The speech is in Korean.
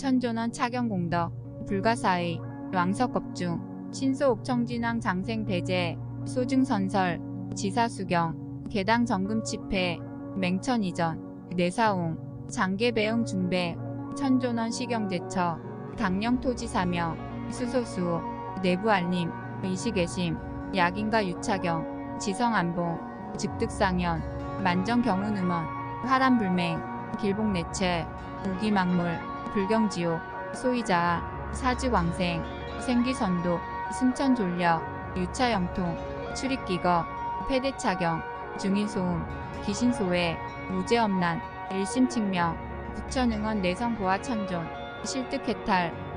천존원 차경공덕 불가사의 왕석겁중 신소옥 청진왕 장생 배제 소증선설 지사수경 개당 정금치패 맹천이전 내사옹 장계배응 중배 천존원 시경제처 당령토지사명 수소수 내부알림 이시계심 약인가 유차경 지성안봉 즉득상현 만정경운음원 화란불맹 길복내체 우기망물 불경지옥 소이자아 사지광생 생기선도 승천졸려 유차영통 출입기거 폐대차경 중인소음 귀신소외 무죄엄난 일심측명 부천응원 내성보아 천존 실득해탈